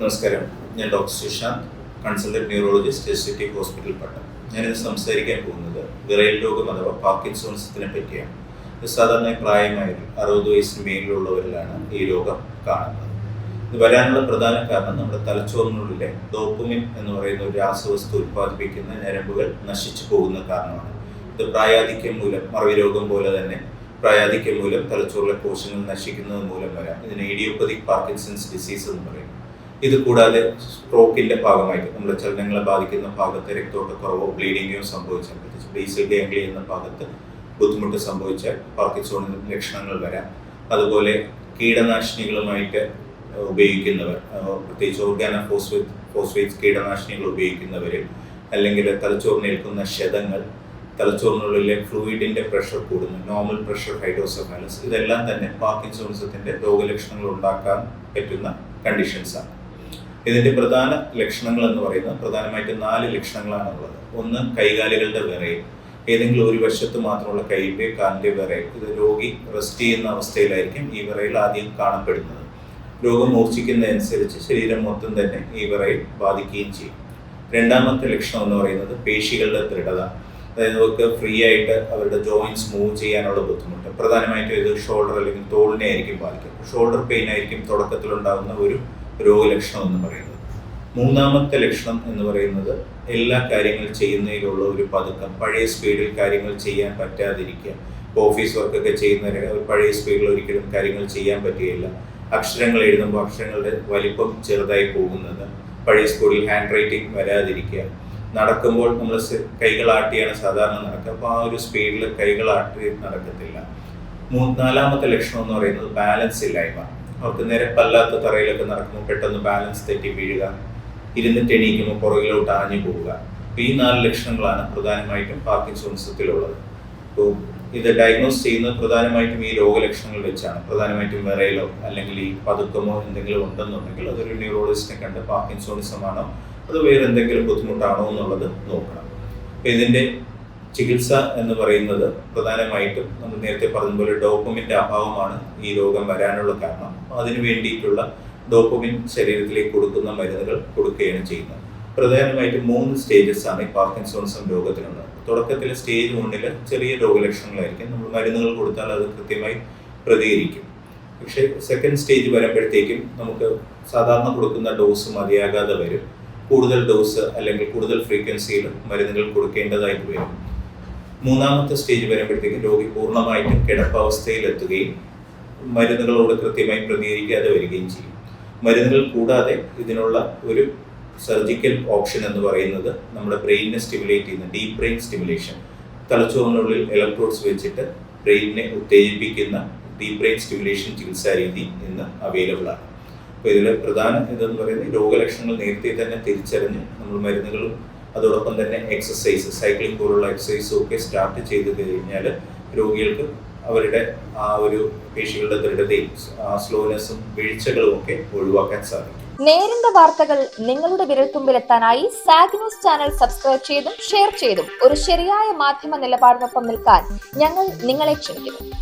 നമസ്കാരം. ഞാൻ doctor Sushant consultant neurologist S hospital Pattom. ഞാനിത് സംസാരിക്കാൻ പോകുന്നത് വിറയൽ രോഗം അഥവാ പാർക്കിൻസോൺസിനെ പറ്റിയാണ്. ഇത് സാധാരണ പ്രായമായ അറുപത് വയസ്സിന് മേലിലുള്ളവരിലാണ് ഈ രോഗം കാണുന്നത്. ഇത് വരാനുള്ള പ്രധാന കാരണം നമ്മുടെ തലച്ചോറിനുള്ളിലെ ഡോപ്പുമിൻ എന്ന് പറയുന്ന ഒരു രാസവസ്തു ഉത്പാദിപ്പിക്കുന്ന ഞരമ്പുകൾ നശിച്ചു പോകുന്ന കാരണമാണ്. ഇത് പ്രായാധിക്യം മൂലം മറവി രോഗം പോലെ തന്നെ പ്രായാധിക്യം മൂലം തലച്ചോറിലെ കോശങ്ങൾ നശിക്കുന്നത് മൂലം വരാം. ഇതിന് ഏഡിയോപ്പതിക് പാർക്കിൻസൺസ് ഡിസീസ് എന്ന് പറയും. ഇത് കൂടാതെ സ്ട്രോക്കിന്റെ ഭാഗമായിട്ട് നമ്മുടെ ചലനങ്ങളെ ബാധിക്കുന്ന ഭാഗത്ത് രക്തോട്ടക്കുറവോ ബ്ലീഡിങ്ങോ സംഭവിച്ചാൽ പ്രത്യേകിച്ച് ബേസിൽ ഗാംഗ്ലി എന്ന ഭാഗത്ത് ബുദ്ധിമുട്ട് സംഭവിച്ചാൽ പാർക്കിസോണിന് ലക്ഷണങ്ങൾ വരാം. അതുപോലെ കീടനാശിനികളുമായിട്ട് ഉപയോഗിക്കുന്നവർ പ്രത്യേകിച്ച് ഓർഗാന ഫോസ്ഫേറ്റ് കീടനാശിനികൾ ഉപയോഗിക്കുന്നവരിൽ അല്ലെങ്കിൽ തലച്ചോറിനേൽക്കുന്ന ക്ഷതങ്ങൾ തലച്ചോറിനുള്ളിലെ ഫ്ലൂയിഡിന്റെ പ്രഷർ കൂടുന്നു നോർമൽ പ്രഷർ ഹൈഡ്രോസഫാലസ് ഇതെല്ലാം തന്നെ പാർക്കിൻസോണിസത്തിന്റെ രോഗലക്ഷണങ്ങൾ ഉണ്ടാക്കാൻ പറ്റുന്ന കണ്ടീഷൻസ് ഇതിന്റെ പ്രധാന ലക്ഷണങ്ങൾ എന്ന് പറയുന്നത് പ്രധാനമായിട്ടും നാല് ലക്ഷണങ്ങളാണുള്ളത്. ഒന്ന് കൈകാലുകളുടെ വിറയൽ. ഏതെങ്കിലും ഒരു വശത്ത് മാത്രമുള്ള കൈയുടെ കാലിന്റെ വിറയൽ. ഇത് രോഗി റെസ്റ്റ് ചെയ്യുന്ന അവസ്ഥയിലായിരിക്കും ഈ വിറയൽ ആദ്യം കാണപ്പെടുന്നത്. രോഗം മൂർച്ഛിക്കുന്നതനുസരിച്ച് ശരീരം മൊത്തം തന്നെ ഈ വിറയൽ ബാധിക്കുകയും ചെയ്യും. രണ്ടാമത്തെ ലക്ഷണം എന്ന് പറയുന്നത് പേശികളുടെ ദൃഢത. അതായത് അവർക്ക് ഫ്രീ ആയിട്ട് അവരുടെ ജോയിൻസ് മൂവ് ചെയ്യാനുള്ള ബുദ്ധിമുട്ട്. പ്രധാനമായിട്ടും ഇത് ഷോൾഡർ അല്ലെങ്കിൽ തോളിനെ ആയിരിക്കും ബാധിക്കുക ഷോൾഡർ പെയിൻ ആയിരിക്കും തുടക്കത്തിലുണ്ടാകുന്ന ഒരു രോഗലക്ഷണം എന്ന് പറയുന്നത്. മൂന്നാമത്തെ ലക്ഷണം എന്ന് പറയുന്നത് എല്ലാ കാര്യങ്ങൾ ചെയ്യുന്നതിലുള്ള ഒരു പതുക്കം പഴയ സ്പീഡിൽ കാര്യങ്ങൾ ചെയ്യാൻ പറ്റാതിരിക്കുക. ഓഫീസ് വർക്കൊക്കെ ചെയ്യുന്നവരെ പഴയ സ്പീഡിൽ ഒരിക്കലും കാര്യങ്ങൾ ചെയ്യാൻ പറ്റുകയില്ല. അക്ഷരങ്ങൾ എഴുതുമ്പോൾ അക്ഷരങ്ങളുടെ വലിപ്പം ചെറുതായി പോകുന്നത് പഴയ സ്കൂളിൽ ഹാൻഡ് റൈറ്റിംഗ് വരാതിരിക്കുക. നടക്കുമ്പോൾ നമ്മൾ കൈകളാട്ടിയാണ് സാധാരണ നടക്കുക. അപ്പോൾ ആ ഒരു സ്പീഡിൽ കൈകളാട്ടി നടക്കത്തില്ല. മൂ- നാലാമത്തെ ലക്ഷണം എന്ന് പറയുന്നത് ബാലൻസ് ഇല്ലായ്മ. അവർക്ക് നിരപ്പല്ലാത്ത തറയിലൊക്കെ നടക്കുമ്പോൾ പെട്ടെന്ന് ബാലൻസ് തെറ്റി വീഴുക. ഇരുന്നിട്ട് എണീക്കുമ്പോൾ പുറകിലോട്ട് ആഞ്ഞു പോവുക. അപ്പോൾ ഈ നാല് ലക്ഷണങ്ങളാണ് പ്രധാനമായിട്ടും പാർക്കിൻസോൺസത്തിലുള്ളത് അപ്പോൾ ഇത് ഡയഗ്നോസ് ചെയ്യുന്നത് പ്രധാനമായിട്ടും ഈ രോഗലക്ഷണങ്ങൾ വെച്ചാണ്. പ്രധാനമായിട്ടും വിറയിലോ അല്ലെങ്കിൽ ഈ പതുക്കമോ എന്തെങ്കിലും ഉണ്ടെന്നുണ്ടെങ്കിൽ അതൊരു ന്യൂറോളജിസ്റ്റിനെ കണ്ട് പാർക്കിൻസോണിസമാണോ അത് വേറെ എന്തെങ്കിലും ബുദ്ധിമുട്ടാണോ എന്നുള്ളത് നോക്കണം. അപ്പോൾ ഇതിന്റെ ചികിത്സ എന്ന് പറയുന്നത് പ്രധാനമായിട്ടും നമ്മൾ നേരത്തെ പറഞ്ഞതുപോലെ ഡോപ്പമിന്റെ അഭാവമാണ് ഈ രോഗം വരാനുള്ള കാരണം. അതിനു വേണ്ടിയിട്ടുള്ള ഡോപ്പമിൻ ശരീരത്തിലേക്ക് കൊടുക്കുന്ന മരുന്നുകൾ കൊടുക്കുകയാണ് ചെയ്യുന്നത്. പ്രധാനമായിട്ടും മൂന്ന് സ്റ്റേജസ് ആണ് ഈ പാർക്കിൻസോൺസം രോഗത്തിനുള്ളത്. തുടക്കത്തിലെ സ്റ്റേജ് ഒന്നിൽ ചെറിയ രോഗലക്ഷണങ്ങളായിരിക്കും. നമ്മൾ മരുന്നുകൾ കൊടുത്താൽ അത് കൃത്യമായി പ്രതികരിക്കും. പക്ഷേ സെക്കൻഡ് സ്റ്റേജ് വരുമ്പോഴത്തേക്കും നമുക്ക് സാധാരണ കൊടുക്കുന്ന ഡോസ് മതിയാകാതെ വരും. കൂടുതൽ ഡോസ് അല്ലെങ്കിൽ കൂടുതൽ ഫ്രീക്വൻസിയിൽ മരുന്നുകൾ കൊടുക്കേണ്ടതായിട്ട് വരും. മൂന്നാമത്തെ സ്റ്റേജ് വരുമ്പോഴത്തേക്കും രോഗി പൂർണമായിട്ടും കിടപ്പവസ്ഥയിൽ എത്തുകയും മരുന്നുകളോട് കൃത്യമായി പ്രതികരിക്കാതെ വരികയും ചെയ്യും. മരുന്നുകൾ കൂടാതെ ഇതിനുള്ള ഒരു സർജിക്കൽ ഓപ്ഷൻ എന്ന് പറയുന്നത് നമ്മുടെ ബ്രെയിനിനെ സ്റ്റിമുലേറ്റ് ചെയ്യുന്ന ഡീപ് ബ്രെയിൻ സ്റ്റിമുലേഷൻ തലച്ചോറിനുള്ളിൽ ഇലക്ട്രോഡ്സ് വെച്ചിട്ട് ബ്രെയിനിനെ ഉത്തേജിപ്പിക്കുന്ന ഡീപ് ബ്രെയിൻ സ്റ്റിമുലേഷൻ ചികിത്സാ രീതി ഇന്ന് അവൈലബിൾ ആണ്. അപ്പോൾ ഇതിൽ പ്രധാന ഇതെന്ന് പറയുന്നത് രോഗലക്ഷണങ്ങൾ നേരത്തെ തന്നെ തിരിച്ചറിഞ്ഞ് നമ്മൾ മരുന്നുകളും അതോടൊപ്പം തന്നെ എക്സസൈസ് സൈക്ലിംഗ് പോലുള്ള എക്സസൈസും ഒക്കെ സ്റ്റാർട്ട് ചെയ്ത് കഴിഞ്ഞാൽ രോഗികൾക്ക് അവരുടെ ആ ഒരു പേശികളുടെ ദൃഢതയും സ്ലോനെസ്സും വീഴ്ചകളും ഒക്കെ ഒഴിവാക്കാൻ സാധിക്കും. നേരിന്റെ വാർത്തകൾ നിങ്ങളുടെ വിരൽത്തുമ്പിലെത്താനായി സാഗ് ന്യൂസ് ചാനൽ സബ്സ്ക്രൈബ് ചെയ്തും ഷെയർ ചെയ്തും ഒരു ശരിയായ മാധ്യമ നിലപാടിനൊപ്പം നിൽക്കാൻ ഞങ്ങൾ നിങ്ങളെ ക്ഷണിക്കുന്നു.